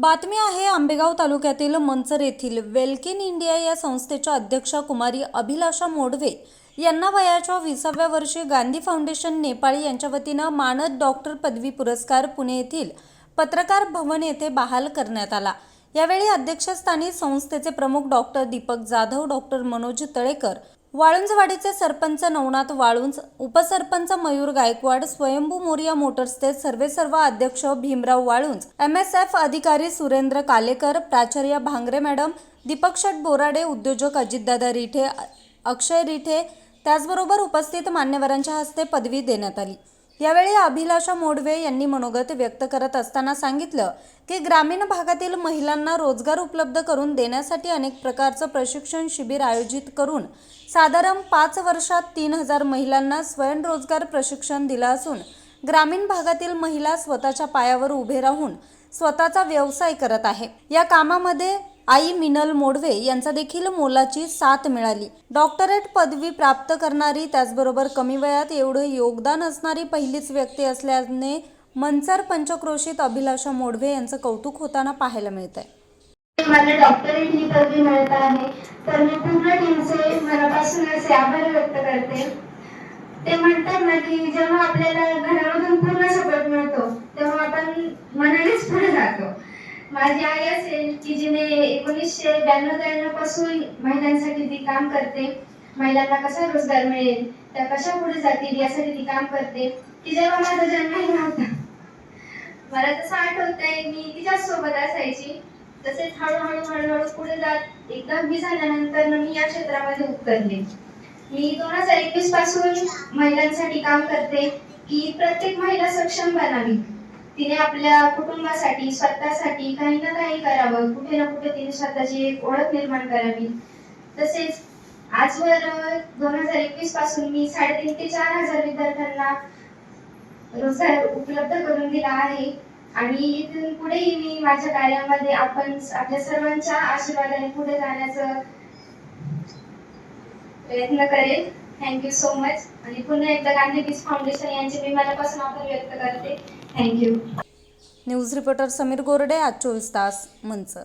बातमी आहे आंबेगाव तालुक्यातील मंचर येथील वेलकिन इंडिया या संस्थेच्या अध्यक्षा कुमारी अभिलाषा मोडवे यांना वयाच्या विसाव्या वर्षी गांधी फाउंडेशन नेपाळी यांच्या वतीनं मानद डॉक्टर पदवी पुरस्कार पुणे येथील पत्रकार भवन येथे बहाल करण्यात आला. यावेळी अध्यक्षस्थानी संस्थेचे प्रमुख डॉक्टर दीपक जाधव डॉक्टर मनोज तळेकर वाळुंजवाडीचे सरपंच नवनाथ वाळुंज उपसरपंच मयूर गायकवाड स्वयंभू मोरिया मोटर्सचे सर्वेसर्वा अध्यक्ष Bhimrao Walunj M S F अधिकारी सुरेंद्र कालेकर प्राचार्य भांगरे मॅडम दीपक शट बोराडे उद्योजक अजितदादा रिठे अक्षय रिठे त्याचबरोबर उपस्थित मान्यवरांच्या हस्ते पदवी देण्यात आली. यावेळी अभिलाषा मोडवे यांनी मनोगत व्यक्त करत असताना सांगितलं की ग्रामीण भागातील महिलांना रोजगार उपलब्ध करून देण्यासाठी अनेक प्रकारचं प्रशिक्षण शिबिर आयोजित करून साधारण पाच वर्षात तीन हजार महिलांना स्वयंरोजगार प्रशिक्षण दिलं असून ग्रामीण भागातील महिला स्वतःच्या पायावर उभे राहून स्वतःचा व्यवसाय करत आहे. या कामामध्ये आई मिनल मोडवे यांचा देखील मोलाची साथ मिळाली. डॉक्टरेट पदवी प्राप्त करणारी त्याचबरोबर कमी वयात एवढं योगदान असणारी पहिलीच व्यक्ती असल्याने मनसर पंचक्रोशीत अभिलाषा मोडवे यांचं कौतुक होताना पाहायला मिळत आहे मला डॉक्टरेट ही पदवी मिळत आहे. तर मी पूर्ण टीमचे मनापासून असे आभार व्यक्त करते. ते म्हणतात ना की जेव्हा आपल्याला घरामधून पूर्ण सपोर्ट मिळतो तेव्हा आपण मनानेच पुढे जातो माझी आई असेल की जिने एकोणीसशे ब्याण्णव त्र्याण्णवपासून महिलांसाठी ती काम करते. महिलांना कसा रोजगार मिळेल? त्या कशा पुढे जातील यासाठी ती काम करते. की जेव्हा माझा जन्मही नव्हता. मला तसं आठवतंय मी तिच्याच सोबत असायची. तसेच हळूहळू हळूहळू पुढे जात एकदा मी झाल्यानंतर मी या क्षेत्रामध्ये उतरले मी दोन हजार एकवीसपासून महिलांसाठी काम करते. की प्रत्येक महिला सक्षम बनावी. तिने आपल्या कुटुंबासाठी स्वतःसाठी काही ना काही करावं. कुठे ना कुठे तिने स्वतःची एक ओळख निर्माण करावी. तसेच आजवर दोन हजार एकवीसपासून मी साडेतीन ते चार हजार विद्यार्थ्यांना रोजगार उपलब्ध करून दिला आहे. आणि इथून पुढेही मी माझ्या कार्यामध्ये आपण आपल्या सर्वांच्या आशीर्वादाने पुढे जाण्याचा प्रयत्न करेल थँक्यू सो मच आणि पुन्हा एकदा गांधी पीस फाउंडेशन यांचे मी मनापासून आभार व्यक्त करते. Thank you news reporter Sameer Gorde आज चोवीस तास मंचर.